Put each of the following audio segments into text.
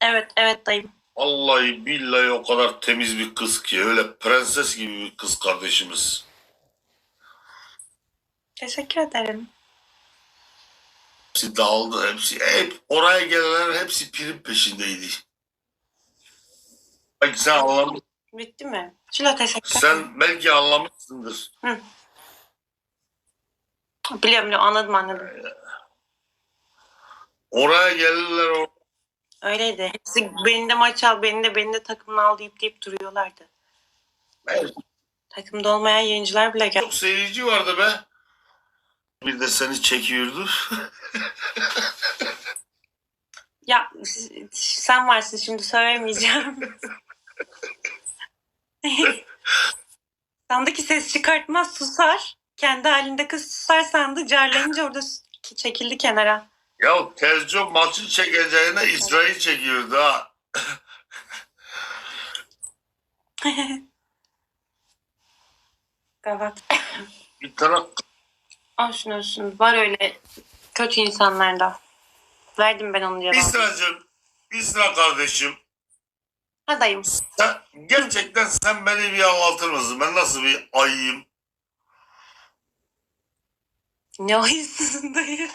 Evet evet dayım. Vallahi billahi o kadar temiz bir kız ki. Öyle prenses gibi bir kız kardeşimiz. Teşekkür ederim. Hepsi dağıldı. Hepsi hep oraya gelenler hepsi prim peşindeydi. Belki sen anlamış, Bitti mi? Şila teşekkür sen belki anlamışsındır. Biliyorum biliyorum anladım anladım. Oraya gelirler o Öyleydi. Hepsi beni de maç al, beni de beni de takımına al deyip deyip duruyorlardı. Takımda olmayan yayıncılar bile geldi. çok seyirci vardı be. Bir de seni çekiyordu. Ya sen varsın şimdi söylemeyeceğim. Sandaki ses çıkartmaz susar. Kendi halinde kız susar sandı. Carlayınca orada çekildi kenara. Ya Tercih maçı çekeceğine İsrail çekiyordu ha. Gavat. Bir tane Olsun olsun. Var öyle kötü insanlar da. Verdim ben onu cevabı. İsra'cığım, İsra kardeşim. Adayım. Sen, gerçekten sen beni bir anlatır mısın? Ben nasıl bir ayıyım? Ne oyunsun dayı?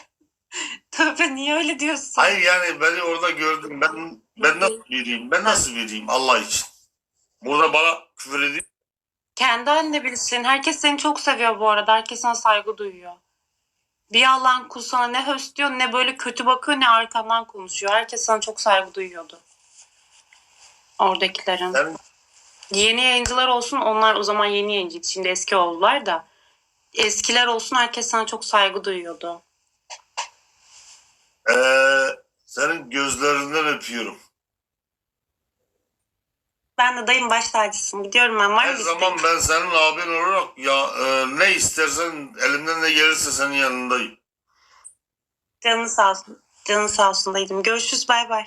Tövbe niye öyle diyorsun? Hayır yani beni orada gördüm. Ben ben nasıl biriyim? Ben nasıl biriyim Allah için? Burada bana küfür edip Kendi halinde birisin. Herkes seni çok seviyor bu arada. Herkes sana saygı duyuyor. Bir Allah'ın kul sana ne höst diyor ne böyle kötü bakıyor ne arkandan konuşuyor. Herkes sana çok saygı duyuyordu. Oradakilerin. sen Yeni yayıncılar olsun onlar o zaman yeni yayıncıydı. Şimdi eski oldular da. Eskiler olsun herkes sana çok saygı duyuyordu. Eee, senin gözlerinden öpüyorum. Ben de dayım baş tacısın. Gidiyorum ben. Var Her mı zaman isteğin? ben senin abin olarak ya e, ne istersen elimden ne gelirse senin yanındayım. Canın sağ olsun. Canın sağ olsun dayım. Görüşürüz bay bay.